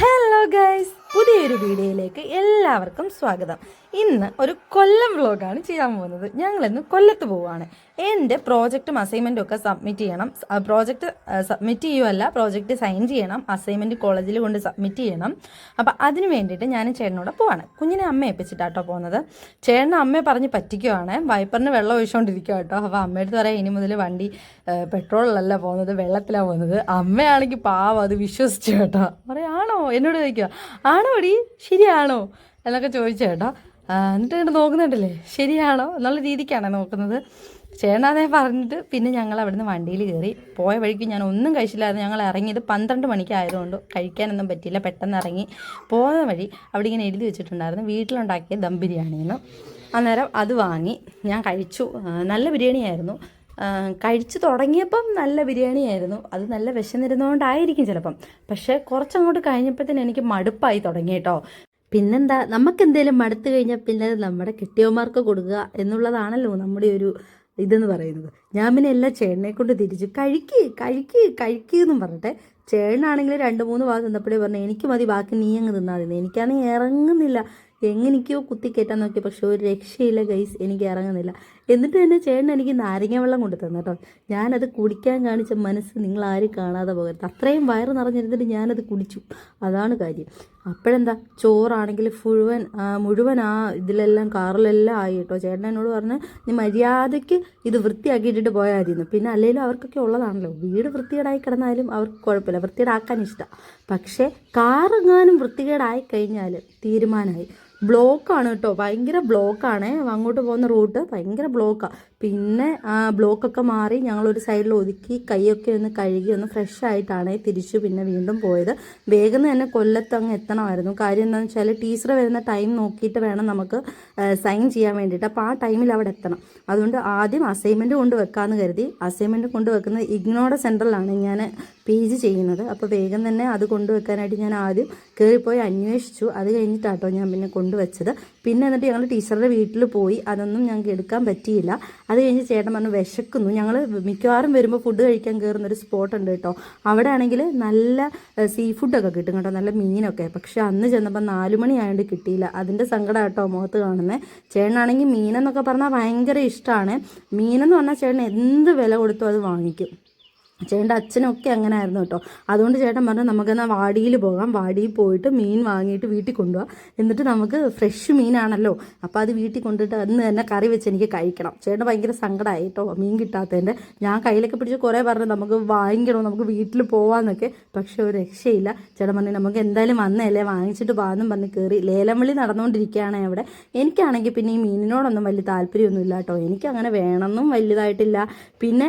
Hello guys പുതിയൊരു വീഡിയോയിലേക്ക് എല്ലാവർക്കും സ്വാഗതം. ഇന്ന് ഒരു കൊല്ലം വ്ലോഗാണ് ചെയ്യാൻ പോകുന്നത്. ഞങ്ങളിന്ന് കൊല്ലത്ത് പോവുകയാണ്. എന്റെ പ്രോജക്റ്റും അസൈൻമെന്റും ഒക്കെ സബ്മിറ്റ് ചെയ്യണം. പ്രോജക്റ്റ് സബ്മിറ്റ് ചെയ്യുമല്ല പ്രോജക്റ്റ് സൈൻ ചെയ്യണം. അസൈൻമെന്റ് കോളേജിൽ കൊണ്ട് സബ്മിറ്റ് ചെയ്യണം. അപ്പോൾ അതിന് വേണ്ടിയിട്ട് ഞാൻ ചേട്ടനോട് പോവാണ്. കുഞ്ഞിനെ അമ്മ ഏൽപ്പിച്ചിട്ടാട്ടോ പോകുന്നത്. ചേട്ടനെ അമ്മയെ പറഞ്ഞ് പറ്റിക്കുവാണ്. വൈപ്പറിന് വെള്ളം ഒഴിച്ചുകൊണ്ടിരിക്കുക കേട്ടോ അപ്പോൾ അമ്മയടുത്ത് പറയാം ഇനി മുതൽ വണ്ടി പെട്രോളിലല്ല പോകുന്നത് വെള്ളത്തിലാണ് പോകുന്നത്. അമ്മയാണെങ്കിൽ പാവം അത് വിശ്വസിച്ചു കേട്ടോ. പറയാം ആണോ? എന്നോട് ചോദിക്കുക ആണോ എടി ശരിയാണോ? എന്നൊക്കെ ചോദിച്ചേട്ടോ എന്നിട്ട് ഇങ്ങോട്ട് നോക്കുന്നുണ്ടല്ലേ? ശരിയാണോ? എന്നുള്ള രീതിക്കാണ് നോക്കുന്നത്. ചേട്ടനാതെ പറഞ്ഞിട്ട് പിന്നെ ഞങ്ങൾ അവിടുന്ന് വണ്ടിയിൽ കയറി പോയ വഴിക്ക് ഞാൻ ഒന്നും കഴിച്ചില്ലായിരുന്നു. ഞങ്ങൾ ഇറങ്ങിയത് പന്ത്രണ്ട് മണിക്കായതുകൊണ്ട് കഴിക്കാനൊന്നും പറ്റിയില്ല. പെട്ടെന്ന് ഇറങ്ങി പോയ വഴി അവിടെ ഇങ്ങനെ എഴുതി വെച്ചിട്ടുണ്ടായിരുന്നു. വീട്ടിലുണ്ടാക്കിയ ദം ബിരിയാണിയെന്ന്. അന്നേരം അത് വാങ്ങി. ഞാൻ കഴിച്ചു. നല്ല ബിരിയാണിയായിരുന്നു. കഴിച്ചു തുടങ്ങിയപ്പം നല്ല ബിരിയാണിയായിരുന്നു. അത് നല്ല വിശന്നിരുന്നുകൊണ്ടായിരിക്കും ചിലപ്പം. പക്ഷേ കുറച്ചങ്ങോട്ട് കഴിഞ്ഞപ്പോഴത്തേന് എനിക്ക് മടുപ്പായി തുടങ്ങി കേട്ടോ. പിന്നെന്താ നമുക്ക് എന്തെങ്കിലും മടുത്തു കഴിഞ്ഞാൽ പിന്നെ നമ്മുടെ കിട്ടിയവന്മാർക്ക് കൊടുക്കുക എന്നുള്ളതാണല്ലോ നമ്മുടെ ഒരു ഇതെന്ന് പറയുന്നത്. ഞാൻ പിന്നെ എല്ലാ ചേട്ടനെ കൊണ്ട് തിരിച്ചു. കഴിക്ക് കഴിക്ക് കഴിക്ക് എന്നും പറഞ്ഞിട്ട് ചേട്ടനാണെങ്കിൽ രണ്ട് മൂന്ന് ഭാഗം നിന്നപ്പോഴേ പറഞ്ഞു എനിക്ക് മതി ബാക്കി നീ അങ്ങ് തിന്നാൽ മതി എനിക്കാണെങ്കിൽ ഇറങ്ങുന്നില്ല. എങ്ങനെയൊക്കെയോ കുത്തിക്കയറ്റാൻ നോക്കി പക്ഷെ ഒരു രക്ഷയില്ല ഗൈസ് എനിക്ക് ഇറങ്ങുന്നില്ല. എന്നിട്ട് തന്നെ ചേട്ടൻ എനിക്ക് നാരങ്ങ വെള്ളം കൊണ്ട് തന്നു കേട്ടോ. ഞാനത് കുടിക്കാൻ കാണിച്ച മനസ്സ് നിങ്ങൾ ആരും കാണാതെ പോകരുത്. അത്രയും വയറ് നിറഞ്ഞിരുന്നിട്ട് ഞാനത് കുടിച്ചു. അതാണ് കാര്യം. അപ്പോഴെന്താ? ചോറാണെങ്കിൽ മുഴുവൻ മുഴുവൻ ആ ഇതിലെല്ലാം കാറിലെല്ലാം ആയി കേട്ടോ. ചേട്ടൻ എന്നോട് പറഞ്ഞ് നീ മര്യാദയ്ക്ക് ഇത് വൃത്തിയാക്കിയിട്ടിട്ട് പോയാൽ മതിയെന്ന്. പിന്നെ അല്ലെങ്കിലും അവർക്കൊക്കെ ഉള്ളതാണല്ലോ. വീട് വൃത്തികേടായി കിടന്നാലും അവർക്ക് കുഴപ്പമില്ല. വൃത്തികേടാക്കാൻ ഇഷ്ടമാണ് പക്ഷേ കാറെങ്ങാനും വൃത്തികേടായി കഴിഞ്ഞാൽ തീരുമാനമായി. ബ്ലോക്കാണ് കേട്ടോ. ഭയങ്കര ബ്ലോക്കാണ്. അങ്ങോട്ട് പോകുന്ന റൂട്ട് ഭയങ്കര ബ്ലോക്കാണ് പിന്നെ ബ്ലോക്കൊക്കെ മാറി ഞങ്ങളൊരു സൈഡിൽ ഒതുക്കി കൈയൊക്കെ ഒന്ന് കഴുകി ഒന്ന് ഫ്രഷ് ആയിട്ടാണ് തിരിച്ചു പിന്നെ വീണ്ടും പോയത്. വേഗം തന്നെ കൊല്ലത്ത് അങ്ങ് എത്തണമായിരുന്നു. കാര്യം എന്താണെന്ന് വെച്ചാൽ ടീച്ചർ വരുന്ന ടൈം നോക്കിയിട്ട് വേണം നമുക്ക് സൈൻ ചെയ്യാൻ വേണ്ടിയിട്ട്. അപ്പോൾ ആ ടൈമിൽ അവിടെ എത്തണം. അതുകൊണ്ട് ആദ്യം അസൈൻമെന്റ് കൊണ്ട് വെക്കാമെന്ന് കരുതി. അസൈൻമെന്റ് കൊണ്ട് വെക്കുന്നത് ഇഗ്നോയുടെ സെന്ററിലാണ് ഞാൻ പി ജി ചെയ്യുന്നത്. അപ്പോൾ വേഗം തന്നെ അത് കൊണ്ടുവെക്കാനായിട്ട് ഞാൻ ആദ്യം കയറിപ്പോയി അന്വേഷിച്ചു. അത് കഴിഞ്ഞിട്ടാട്ടോ ഞാൻ പിന്നെ കൊണ്ടുവച്ചത്. പിന്നെ എന്നിട്ട് ഞങ്ങൾ ടീച്ചറുടെ വീട്ടിൽ പോയി. അതൊന്നും ഞങ്ങൾക്ക് എടുക്കാൻ പറ്റിയില്ല. അത് കഴിഞ്ഞ് ചേട്ടൻ പറഞ്ഞു വിശക്കുന്നു. ഞങ്ങൾ മിക്കവാറും വരുമ്പോൾ ഫുഡ് കഴിക്കാൻ കയറുന്ന ഒരു സ്പോട്ട് ഉണ്ട് കേട്ടോ. അവിടെ ആണെങ്കിൽ നല്ല സീ ഫുഡൊക്കെ കിട്ടും കേട്ടോ. നല്ല മീനൊക്കെ. പക്ഷെ അന്ന് ചെന്നപ്പോൾ നാല് മണി ആയതുകൊണ്ട് കിട്ടിയില്ല. അതിന്റെ സങ്കടം കേട്ടോ മുഖത്ത് കാണുന്നത് ചേട്ടനാണെങ്കിൽ മീനെന്നൊക്കെ പറഞ്ഞാൽ ഭയങ്കര ഇഷ്ടമാണ് മീനെന്ന് പറഞ്ഞാൽ ചേട്ടൻ എന്ത് വില കൊടുത്തോ അത് വാങ്ങിക്കും. ചേട്ടന്റെ അച്ഛനൊക്കെ അങ്ങനെ ആയിരുന്നു കേട്ടോ. അതുകൊണ്ട് ചേട്ടൻ പറഞ്ഞു നമുക്കെന്നാൽ വാടിയിൽ പോകാം. വാടിയിൽ പോയിട്ട് മീൻ വാങ്ങിയിട്ട് വീട്ടിൽ കൊണ്ടുപോകാം എന്നിട്ട് നമുക്ക് ഫ്രഷ് മീനാണല്ലോ. അപ്പോൾ അത് വീട്ടിൽ കൊണ്ടിട്ട് അന്ന് തന്നെ കറി വെച്ച് എനിക്ക് കഴിക്കണം. ചേട്ടൻ ഭയങ്കര സങ്കടമായി കേട്ടോ മീൻ കിട്ടാത്തതിന്റെ. ഞാൻ കയ്യിലൊക്കെ പിടിച്ച് കുറേ പറഞ്ഞു നമുക്ക് വാങ്ങിക്കണം നമുക്ക് വീട്ടിൽ പോകാമെന്നൊക്കെ പക്ഷേ ഒരു രക്ഷയില്ല. ചേട്ടൻ പറഞ്ഞു നമുക്ക് എന്തായാലും വന്നതല്ലേ വാങ്ങിച്ചിട്ട് പോകാമെന്നും പറഞ്ഞ് കയറി ലേലം വിളി നടന്നുകൊണ്ടിരിക്കുകയാണ് അവിടെ. എനിക്കാണെങ്കിൽ പിന്നെ ഈ മീനിനോടൊന്നും വലിയ താല്പര്യമൊന്നുമില്ല കേട്ടോ. എനിക്ക് അങ്ങനെ വേണമെന്നും വലുതായിട്ടില്ല പിന്നെ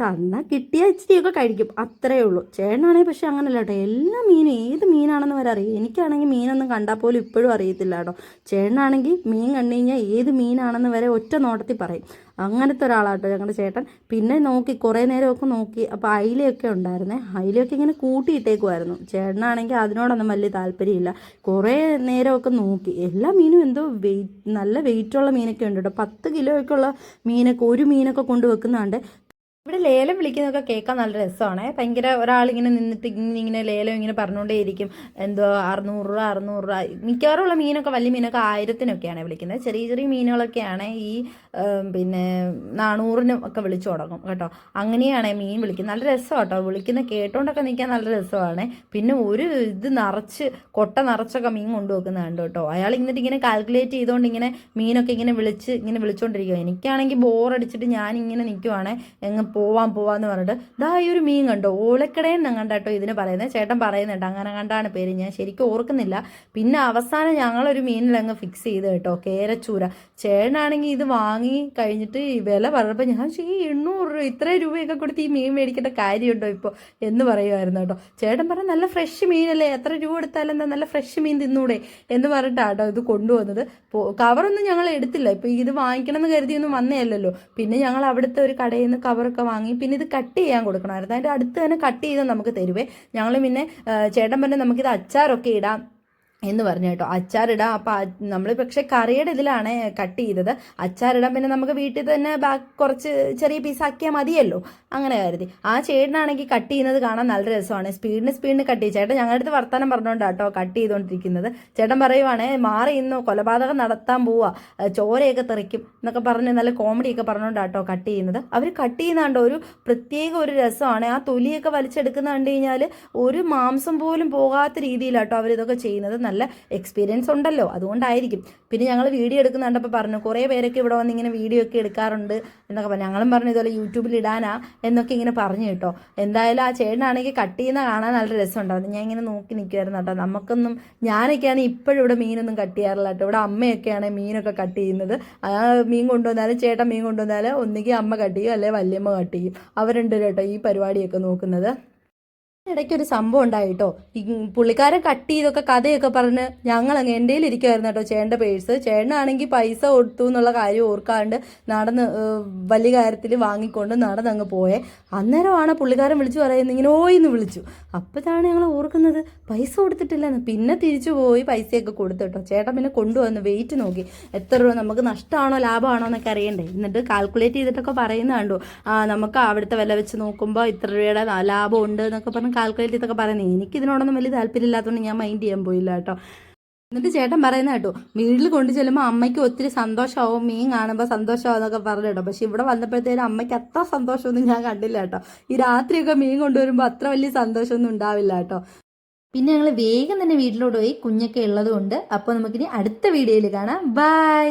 തന്ന കിട്ടിയ ഇച്ചിരിയൊക്കെ കഴിക്കും. അത്രയേ ഉള്ളൂ. ചേട്ടനാണെങ്കിൽ പക്ഷെ അങ്ങനല്ല കേട്ടോ. എല്ലാ മീനും ഏത് മീനാണെന്ന് വരെ അറിയും. എനിക്കാണെങ്കിൽ മീനൊന്നും കണ്ടാൽ പോലും ഇപ്പോഴും അറിയത്തില്ല കേട്ടോ. ചേട്ടനാണെങ്കിൽ മീൻ കണ്ടു കഴിഞ്ഞാൽ ഏത് മീനാണെന്ന് വരെ ഒറ്റ നോട്ടത്തിൽ പറയും. അങ്ങനത്തെ ഒരാളാട്ടോ ഞങ്ങളുടെ ചേട്ടൻ. പിന്നെ നോക്കി കുറേ നേരമൊക്കെ നോക്കി. അപ്പോൾ അയിലയൊക്കെ ഉണ്ടായിരുന്നേ. അയിലയൊക്കെ ഇങ്ങനെ കൂട്ടിയിട്ടേക്കുമായിരുന്നു ചേട്ടനാണെങ്കിൽ അതിനോടൊന്നും വലിയ താല്പര്യമില്ല. കുറേ നേരമൊക്കെ നോക്കി. എല്ലാ മീനും എന്തോ വെയിറ്റ് നല്ല വെയിറ്റുള്ള മീനൊക്കെ ഉണ്ട് കേട്ടോ. പത്ത് കിലോയൊക്കെ ഉള്ള മീനൊക്കെ ഒരു മീനൊക്കെ കൊണ്ട് വെക്കുന്നുണ്ട്. ഇവിടെ ലേലം വിളിക്കുന്നതൊക്കെ കേൾക്കാൻ നല്ല രസമാണ്. ഭയങ്കര ഒരാളിങ്ങനെ നിന്നിട്ട് ഇങ്ങനെ ലേലം ഇങ്ങനെ പറഞ്ഞുകൊണ്ടേ ഇരിക്കും എന്തോ അറുന്നൂറ് രൂപ അറുന്നൂറ് രൂപ. മിക്കവാറും ഉള്ള മീനൊക്കെ വലിയ മീനൊക്കെ ആയിരത്തിനൊക്കെയാണ് വിളിക്കുന്നത്. ചെറിയ ചെറിയ മീനുകളൊക്കെയാണ് ഈ പിന്നെ നാനൂറിനും ഒക്കെ വിളിച്ചു തുടങ്ങും കേട്ടോ. അങ്ങനെയാണ് മീൻ വിളിക്കുന്നത്. നല്ല രസമാണ് കേട്ടോ. വിളിക്കുന്ന കേട്ടോണ്ടൊക്കെ നിൽക്കാൻ നല്ല രസമാണ്. പിന്നെ ഒരു ഇത് നിറച്ച് കൊട്ട നിറച്ചൊക്കെ മീൻ കൊണ്ടുവെക്കുന്നത് കണ്ടു കേട്ടോ. അയാൾ ഇങ്ങനെ ഇങ്ങനെ കാൽക്കുലേറ്റ് ചെയ്തുകൊണ്ട് ഇങ്ങനെ മീനൊക്കെ ഇങ്ങനെ വിളിച്ച് ഇങ്ങനെ വിളിച്ചുകൊണ്ടിരിക്കുക എനിക്കാണെങ്കിൽ ബോറടിച്ചിട്ട് ഞാൻ ഇങ്ങനെ നിൽക്കുവാണ് എങ്ങ് പോവാൻ പോവാന്ന് പറഞ്ഞിട്ട് ദാ ഈ ഒരു മീൻ കണ്ടോ? ഓലക്കടയിൽ ഞാൻ കണ്ടാട്ടോ ഇതിന് പറയുന്നത് ചേട്ടൻ പറയുന്നുണ്ട് അങ്ങനെ കണ്ടാണ് പേര്. ഞാൻ ശരിക്കും ഓർക്കുന്നില്ല. പിന്നെ അവസാനം ഞങ്ങളൊരു മീനിൽ അങ്ങ് ഫിക്സ് ചെയ്ത് കേട്ടോ കേരച്ചൂര. ചേട്ടനാണെങ്കിൽ ഇത് വാങ്ങി കഴിഞ്ഞിട്ട് ഈ വില പറഞ്ഞപ്പോൾ ഞാൻ ഈ എണ്ണൂറ് രൂപ ഇത്ര രൂപയൊക്കെ കൊടുത്ത് ഈ മീൻ മേടിക്കേണ്ട കാര്യമുണ്ടോ ഇപ്പോൾ എന്ന് പറയുമായിരുന്നു കേട്ടോ. ചേട്ടൻ പറഞ്ഞ നല്ല ഫ്രഷ് മീനല്ലേ എത്ര രൂപ എടുത്താലും എന്താ നല്ല ഫ്രഷ് മീൻ തിന്നൂടെ? എന്ന് പറഞ്ഞിട്ടാട്ടോ ഇത് കൊണ്ടുവന്നത്. കവറൊന്നും ഞങ്ങൾ എടുത്തില്ല. ഇപ്പോൾ ഇത് വാങ്ങിക്കണം എന്ന് കരുതിയൊന്നും വന്നേയല്ലല്ലോ. പിന്നെ ഞങ്ങൾ അവിടുത്തെ ഒരു കടയിൽ നിന്ന് കവറൊക്കെ വാങ്ങി പിന്നെ ഇത് കട്ട് ചെയ്യാൻ കൊടുക്കണമായിരുന്നു. അതിന്റെ അടുത്ത് തന്നെ കട്ട് ചെയ്ത് നമുക്ക് തരുവേ. ഞങ്ങൾ പിന്നെ ചേട്ടൻ പറഞ്ഞ് നമുക്കിത് അച്ചാറൊക്കെ ഇടാം. എന്ന് പറഞ്ഞു കേട്ടോ. അച്ചാറിടാം അപ്പം നമ്മൾ പക്ഷെ കറിയുടെ ഇതിലാണ് കട്ട് ചെയ്തത്. അച്ചാറിടാം പിന്നെ നമുക്ക് വീട്ടിൽ തന്നെ കുറച്ച് ചെറിയ പീസാക്കിയാൽ മതിയല്ലോ. അങ്ങനെ കരുതി. ആ ചേട്ടനാണെങ്കിൽ കട്ട് ചെയ്യുന്നത് കാണാൻ നല്ല രസമാണ്. സ്പീഡിന് സ്പീഡിന് കട്ട് ചെയ്യും. ചേട്ടൻ ഞങ്ങളുടെ അടുത്ത് വർത്തമാനം പറഞ്ഞുകൊണ്ടാണ് കേട്ടോ ചെയ്തുകൊണ്ടിരിക്കുന്നത് ചേട്ടൻ പറയുവാണേ മാറി ഇന്ന് കൊലപാതകം നടത്താൻ പോവാ. ചോരയൊക്കെ തെറിക്കും. എന്നൊക്കെ പറഞ്ഞ് നല്ല കോമഡിയൊക്കെ പറഞ്ഞുകൊണ്ടാണ് കട്ട് ചെയ്യുന്നത്. അവർ കട്ട് ചെയ്യുന്നതുകൊണ്ട് ഒരു പ്രത്യേക ഒരു രസമാണ്. ആ തൊലിയൊക്കെ വലിച്ചെടുക്കുന്ന കണ്ടു കഴിഞ്ഞാൽ ഒരു മാംസം പോലും പോകാത്ത രീതിയിലാട്ടോ അവരിതൊക്കെ ചെയ്യുന്നത്. നല്ല എക്സ്പീരിയൻസ് ഉണ്ടല്ലോ. അതുകൊണ്ടായിരിക്കും. പിന്നെ ഞങ്ങൾ വീഡിയോ എടുക്കുന്ന കണ്ടപ്പോൾ പറഞ്ഞു കുറേ പേരൊക്കെ ഇവിടെ വന്ന് ഇങ്ങനെ വീഡിയോ ഒക്കെ എടുക്കാറുണ്ട് എന്നൊക്കെ പറഞ്ഞു. ഞങ്ങളും പറഞ്ഞു ഇതുപോലെ യൂട്യൂബിൽ ഇടാനാ എന്നൊക്കെ ഇങ്ങനെ പറഞ്ഞു കേട്ടോ. എന്തായാലും ആ ചേട്ടനാണെങ്കിൽ കട്ട് ചെയ്യുന്ന കാണാൻ നല്ല രസമുണ്ടായിരുന്നു ഞാൻ ഇങ്ങനെ നോക്കി നിൽക്കുമായിരുന്നു കേട്ടോ. നമുക്കൊന്നും ഞാനൊക്കെയാണ് ഇപ്പോഴും ഇവിടെ മീനൊന്നും കട്ട് ചെയ്യാറില്ല കേട്ടോ. ഇവിടെ അമ്മയൊക്കെയാണ് മീനൊക്കെ കട്ട് ചെയ്യുന്നത്. ആ മീൻ കൊണ്ടുവന്നാലും ചേട്ടൻ മീൻ കൊണ്ടുവന്നാൽ ഒന്നുകിൽ അമ്മ കട്ട് ചെയ്യും അല്ലെങ്കിൽ വല്യമ്മ കട്ട് ചെയ്യും. അവരുണ്ട് കേട്ടോ ഈ പരിപാടിയൊക്കെ നോക്കുന്നത്. ഇടയ്ക്ക് ഒരു സംഭവം ഉണ്ടായിട്ടോ ഈ പുള്ളിക്കാരൻ കട്ട് ചെയ്തൊക്കെ കഥയൊക്കെ പറഞ്ഞ് ഞങ്ങൾ അങ്ങ് എന്റെ ഇരിക്കുമായിരുന്നു കേട്ടോ ചേട്ടന്റെ പേഴ്സ് ചേട്ടനാണെങ്കിൽ പൈസ കൊടുത്തു എന്നുള്ള കാര്യം ഓർക്കാണ്ട് നടന്ന് വലിയ കാര്യത്തിൽ വാങ്ങിക്കൊണ്ട് നടന്നങ്ങ് പോയേ. അന്നേരമാണ് പുള്ളിക്കാരൻ വിളിച്ചു പറയുന്നത് ഇങ്ങനെ ഓയിന്ന് വിളിച്ചു. അപ്പോഴാണ് ഞങ്ങൾ ഓർക്കുന്നത് പൈസ കൊടുത്തിട്ടില്ലെന്ന്. പിന്നെ തിരിച്ചു പോയി പൈസയൊക്കെ കൊടുത്തു കേട്ടോ ചേട്ടൻ പിന്നെ കൊണ്ടുവന്ന് വെയിറ്റ് നോക്കി. എത്ര രൂപ നമുക്ക് നഷ്ടമാണോ ലാഭമാണോ എന്നൊക്കെ അറിയണ്ടേ? എന്നിട്ട് കാൽക്കുലേറ്റ് ചെയ്തിട്ടൊക്കെ പറയുന്ന കണ്ടു. നമുക്ക് അവിടുത്തെ വില വെച്ച് നോക്കുമ്പോൾ ഇത്ര രൂപയുടെ ലാഭം ഉണ്ട് എന്നൊക്കെ പറഞ്ഞ് കാൽക്കുലേറ്റ് ചെയ്തൊക്കെ പറയുന്നത് എനിക്ക് ഇതിനോടൊന്നും വലിയ താല്പര്യമില്ലാത്തതുകൊണ്ട് ഞാൻ മൈൻഡ് ചെയ്യാൻ പോയില്ല കേട്ടോ. എന്നിട്ട് ചേട്ടൻ പറയുന്ന കേട്ടോ വീട്ടിൽ കൊണ്ടു ചെല്ലുമ്പോൾ അമ്മയ്ക്ക് ഒത്തിരി സന്തോഷമാവും മീൻ കാണുമ്പോൾ സന്തോഷമാവും എന്നൊക്കെ പറഞ്ഞു കേട്ടോ. പക്ഷെ ഇവിടെ വന്നപ്പോഴത്തേനും അമ്മയ്ക്ക് അത്ര സന്തോഷമൊന്നും ഞാൻ കണ്ടില്ല കേട്ടോ. ഈ രാത്രിയൊക്കെ മീൻ കൊണ്ടുവരുമ്പോൾ അത്ര വലിയ സന്തോഷമൊന്നും ഉണ്ടാവില്ല കേട്ടോ. പിന്നെ ഞങ്ങൾ വേഗം തന്നെ വീട്ടിലോട്ട് പോയി കുഞ്ഞൊക്കെ ഉള്ളതുകൊണ്ട് അപ്പോൾ നമുക്കിനി അടുത്ത വീഡിയോയിൽ കാണാം. ബൈ